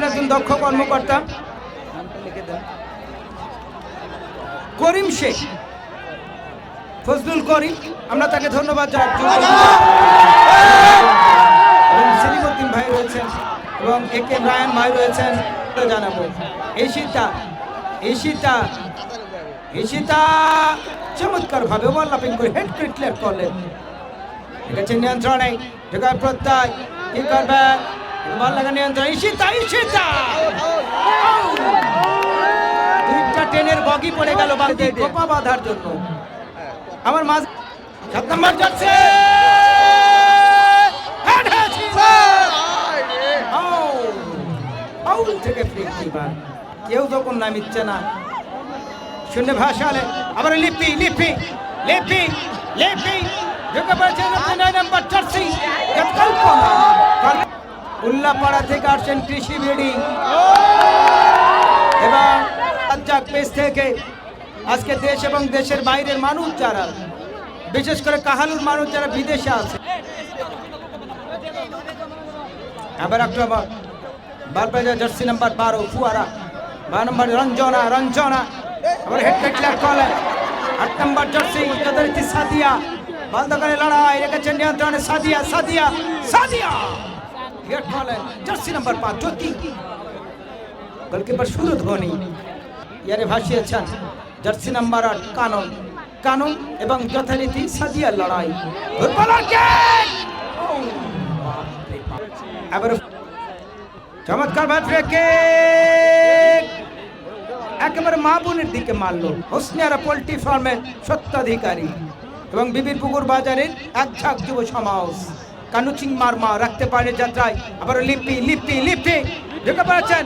বাংলাদেশের একজন দক্ষ কর্মকর্তা। করিম শেখ। ফজলুল করিম, আমরা তাকে ধন্যবাদ এবং ভাই রয়েছেন এবং এ কে রায়ন ভাই রয়েছেন জানাব। ঈশিতা ঈশিতা ঈশিতা চমৎকার ভাবে ওভারল্যাপিং করে হেড ক্লিয়ার করলেন। ঠিক আছে নিয়ন্ত্রণে, ঢোকার প্রত্যয়, কি করবে? বল লাগা নিয়ন্ত্রণ ঈশিতা দুইটা ট্রেনের বগি পড়ে গেল বাকি কোপা বাঁধার জন্য। আমার মাঝ সাত নম্বর যাচ্ছে! হয়েছে। Out! Out থেকে ফ্রি কেউ না। শূন্য ভাষালে আবার লিপি লিপি লিপি লিপি। ঢুকে পড়েছে নয় নম্বর জার্সি। কল্পনা। উল্লাপাড়া থেকে আসছেন কৃষি বিডি এবং রাজ্জাক পেস থেকে আজকে দেশ এবং দেশের বাইরের মানুষ যারা, বিশেষ করে কাহালুর মানুষ যারা বিদেশে আছে। আবার আক্রমণ বারবাজা জার্সি নাম্বার বারো, ফুয়ারা। বারো নম্বর রঞ্জনা রঞ্জনা। আবার হেড করলেন আট নম্বর জার্সি যথারীতি সাদিয়া। বালদকারে লড়াই রেখেছেন নিয়ন্ত্রণে সাদিয়া সাদিয়া সাদিয়া। নাম্বার পাঁচ জ্যোতি গোলকিপার ইয়ারে ভাসিয়েছেন জার্সি নাম্বার আট কানন কানন এবং যথারীতি লড়াই। বাপ। এবার চমৎকার! একেবারে মা বোনের দিকে মারলো। হোসনিয়ারা পোল্ট্রি ফার্মের সত্ত্বাধিকারী। এবং বিবির পুকুর বাজারের এক ঝাঁক যুব সমাজ। কানুচিং মারমা রাখতে পারে যাত্রায়। আবার লিপি লিপি লিপি। ঢুকে পাচ্ছেন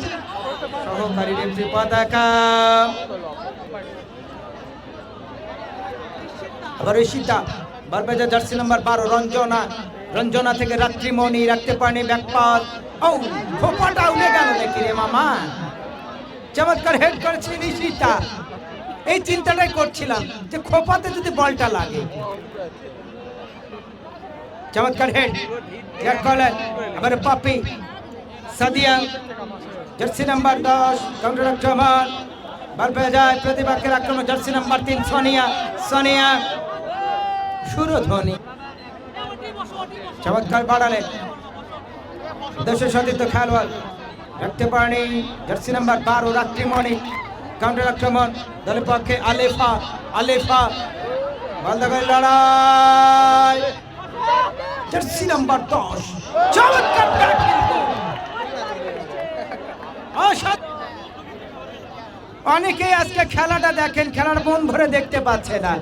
সহকারী রেফরি পতাকা। আবার ওই সীতা, বারবাজার জার্সি নাম্বার বারো, রঞ্জনা। রঞ্জনা থেকে রাত্রিমণি রাখতে পারেনি ব্যাকপাত ও খোপাটা উড়ে গেল নাকি রে মামা। চমৎকার হেড করেছে নিশিতা এই চিন্তাটাই করছিলাম যে খোপাতে যদি বলটা লাগে। চমৎকার হেড হেড করলেন আবার পাপি সাদিয়া জার্সি নাম্বার দশ কাউন্টার আক্রমণ বল পেয়ে যায় প্রতিপক্ষের আক্রমণ জার্সি নাম্বার তিন সোনিয়া সোনিয়া সুরধ্বনি চমৎকার বাড়ালেন দেশের সতীর্থ খেলোয়াড় রাখতে পারেনি জার্সি নাম্বার বারো রাত্রিমণি কাউন্টার আক্রমণ দলের পক্ষে আলেফা আলেফা বালদাগের লড়াই জার্সি নাম্বার দশ। চমৎকার অনেকেই আজকে খেলাটা দেখেন খেলার মন ভরে দেখতে পাচ্ছে না।